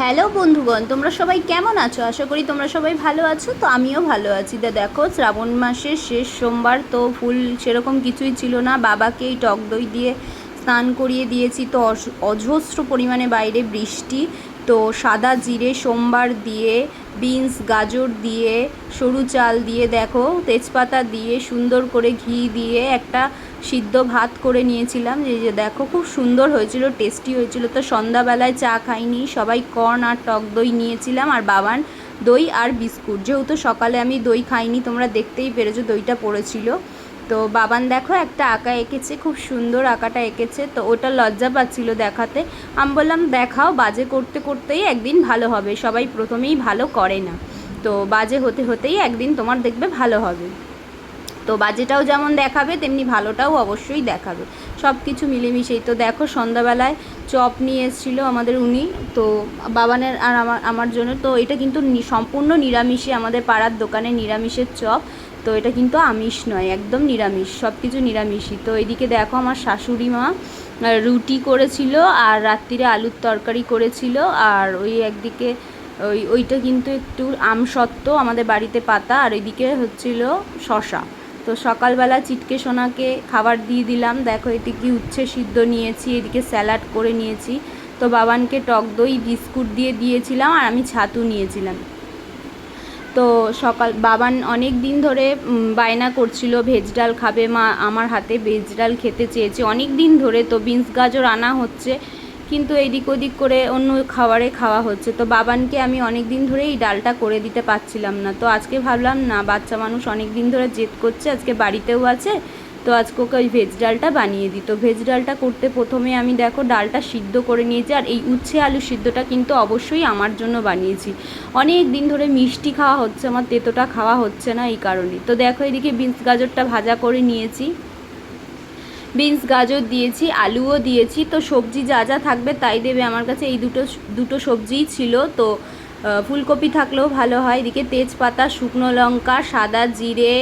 Hello বন্ধুগণ, তোমরা সবাই কেমন আছো? আশা করি তোমরা সবাই ভালো আছো। তো আমিও ভালো আছি। তা দেখো, শ্রাবণ মাসের শেষ সোমবার, তো ফুল সেরকম কিছুই ছিল না। বাবাকে এই টক দই দিয়ে স্নান করিয়ে দিয়েছি। তো অজস্র পরিমাণে বাইরে বৃষ্টি। তো সাদা জিরে সোমবার দিয়ে বিনস, গাজর দিয়ে, সরু চাল দিয়ে, দেখো, তেজপাতা দিয়ে সুন্দর করে ঘি দিয়ে একটা সিদ্ধ ভাত করে নিয়েছিলাম। যে যে দেখো, খুব সুন্দর হয়েছিল টেস্টি হয়েছিল। তো সন্ধ্যাবেলায় চা খাইনি, সবাই কর্ন আর টক দই নিয়েছিলাম আর বাবান দই আর বিস্কুট। যেহেতু সকালে আমি দই খাইনি, তোমরা দেখতেই পেরেছ দইটা পড়েছিল। তো বাবান দেখো একটা আঁকা এঁকেছে, খুব সুন্দর আঁকাটা এঁকেছে। তো ওটা লজ্জা পাচ্ছিল দেখাতে। আমি বললাম, দেখাও, বাজে করতে করতেই একদিন ভালো হবে। সবাই প্রথমেই ভালো করে না। তো বাজে হতে হতেই একদিন তোমার দেখবে ভালো হবে। তো বাজেটাও যেমন দেখাবে, তেমনি ভালোটাও অবশ্যই দেখাবে। সব কিছু মিলেমিশেই। তো দেখো, সন্ধ্যাবেলায় চপ নিয়ে এসেছিল আমাদের উনি। তো বাবানের আর আমার আমার জন্য। তো এটা কিন্তু সম্পূর্ণ নিরামিষে আমাদের পাড়ার দোকানে নিরামিষের চপ। তো এটা কিন্তু আমিষ নয়, একদম নিরামিষ সব কিছু নিরামিষই। তো এদিকে দেখো আমার শাশুড়ি মা রুটি করেছিল আর রাত্রিরে আলুর তরকারি করেছিল আর ওই একদিকে ওই, ওইটা কিন্তু একটু আমসত্ত্ব আমাদের বাড়িতে পাতা আর ওইদিকে হচ্ছিল শশা তো সকালবেলা চিটকে সোনাকে খাবার দিয়ে দিলাম, দেখো এটি এদিকে উচ্ছে সিদ্ধ নিয়েছি, এদিকে স্যালাড করে নিয়েছি। তো বাবানকে টক দই, বিস্কুট দিয়ে দিয়েছিলাম আর আমি ছাতু নিয়েছিলাম। তো সকাল, বাবান অনেক দিন ধরে বায়না করছিল, ভেজ ডাল খাবে, মা আমার হাতে ভেজ ডাল খেতে চেয়েছে। অনেক দিন ধরে তো বিনস গাজর আনা হচ্ছে, কিন্তু এদিক ওদিক করে অন্য খাবারে খাওয়া হচ্ছে। তো বাবানকে আমি অনেক দিন ধরে এই ডালটা করে দিতে পারছিলাম না। তো আজকে ভাবলাম, না, বাচ্চা মানুষ অনেক দিন ধরে জেদ করছে, আজকে বাড়িতেও আছে, তো আজকে ওকে ওই ভেজ ডালটা বানিয়ে দিত ভেজ ডালটা করতে প্রথমে আমি দেখো, ডালটা সিদ্ধ করে নিয়েছি, আর এই উচ্ছে আলু সিদ্ধটা কিন্তু অবশ্যই আমার জন্য বানিয়েছি। অনেক দিন ধরে মিষ্টি খাওয়া হচ্ছে, আমার তেতোটা খাওয়া হচ্ছে না এই কারণে। তো দেখো এদিকে বিনস গাজরটা ভাজা করে নিয়েছি। বিনস গাজর দিয়েছি, আলুও দিয়েছি, তো সবজি যা যা থাকবে তাই দেবে। আমার কাছে এই দুটো দুটো সবজিই ছিল, তো ফুলকপি থাকলেও ভালো হয়। এদিকে তেজপাতা, শুকনো লঙ্কা, সাদা জিরে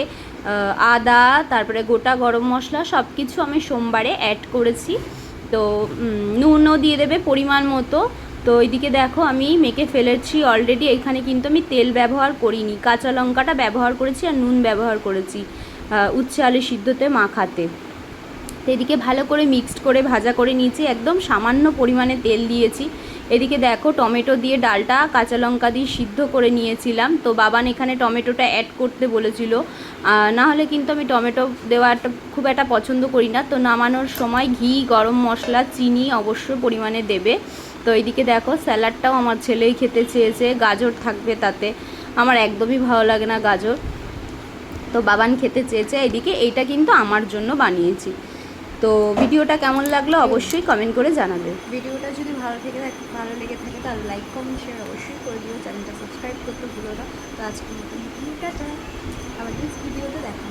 আদা, তারপরে গোটা গরম মশলা সব কিছু আমি সোমবারে অ্যাড করেছি। তো নুনও দিয়ে দেবে পরিমাণ মতো। তো এইদিকে দেখো আমি মেখে ফেলেছি অলরেডি এখানে কিন্তু আমি তেল ব্যবহার করিনি, কাঁচা লঙ্কাটা ব্যবহার করেছি আর নুন ব্যবহার করেছি উচ্ছে আলু সিদ্ধতে মাখাতে। তো এদিকে ভালো করে মিক্সড করে ভাজা করে নিয়েছি, একদম সামান্য পরিমাণে তেল দিয়েছি। এদিকে দেখো টমেটো দিয়ে ডালটা কাঁচা লঙ্কা দিয়ে সিদ্ধ করে নিয়েছিলাম, তো বাবান এখানে টমেটোটা অ্যাড করতে বলেছিল। না হলে কিন্তু আমি টমেটো দেওয়াটা খুব একটা পছন্দ করি না, তো নামানোর সময় ঘি, গরম মশলা, চিনি অবশ্য পরিমাণে দেবে। তো এইদিকে দেখো, স্যালাডটাও আমার ছেলেই খেতে চেয়েছে, গাজর থাকবে তাতে। আমার একদমই ভালো লাগে না গাজর। তো বাবান খেতে চেয়েছে, এইদিকে এইটা কিন্তু আমার জন্য বানিয়েছি। তো ভিডিওটা কেমন লাগল অবশ্যই কমেন্ট করে জানাবে। ভিডিওটা যদি ভালো থেকে থাকে, ভালো লেগে থাকে তাহলে লাইক কমেন্ট শেয়ার অবশ্যই করে দিও। চ্যানেলটা সাবস্ক্রাইব করতে ভুলো না। তো আজকে নতুন ভিডিওটা নেক্সট ভিডিওতে দেখা